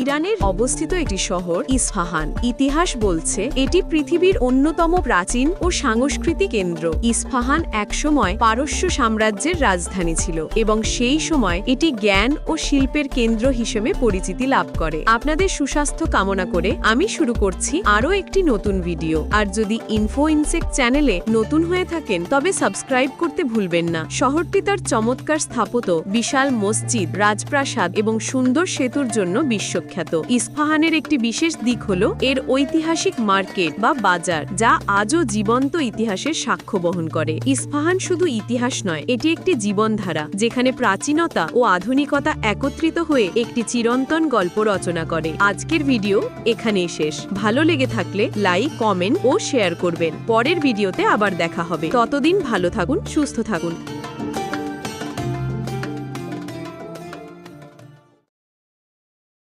ইরানের অবস্থিত একটি শহর ইস্পাহান ইতিহাস বলছে, এটি পৃথিবীর অন্যতম প্রাচীন ও সাংস্কৃতিক কেন্দ্র। ইস্পাহান একসময় পারস্য সাম্রাজ্যের রাজধানী ছিল এবং সেই সময় এটি জ্ঞান ও শিল্পের কেন্দ্র হিসেবে পরিচিতি লাভ করে। আপনাদের সুস্বাস্থ্য কামনা করে আমি শুরু করছি আরও একটি নতুন ভিডিও। আর যদি ইনফো ইনসেক্ট চ্যানেলে নতুন হয়ে থাকেন, তবে সাবস্ক্রাইব করতে ভুলবেন না। শহরটি তার চমৎকার স্থাপত্য, বিশাল মসজিদ, রাজপ্রাসাদ এবং সুন্দর সেতুর জন্য বিশ্বখ্যাত। ইস্পাহানের একটি বিশেষ দিক হল এর ঐতিহাসিক মার্কেট বা বাজার, যা আজও জীবন্ত ইতিহাসের সাক্ষ্য বহন করে। ইস্পাহান শুধু ইতিহাস নয়, এটি একটি জীবনধারা, যেখানে প্রাচীনতা ও আধুনিকতা একত্রিত হয়ে একটি চিরন্তন গল্প রচনা করে। আজকের ভিডিও এখানেই শেষ। ভালো লেগে থাকলে লাইক, কমেন্ট ও শেয়ার করবেন। পরের ভিডিওতে আবার দেখা হবে। ততদিন ভালো থাকুন, সুস্থ থাকুন।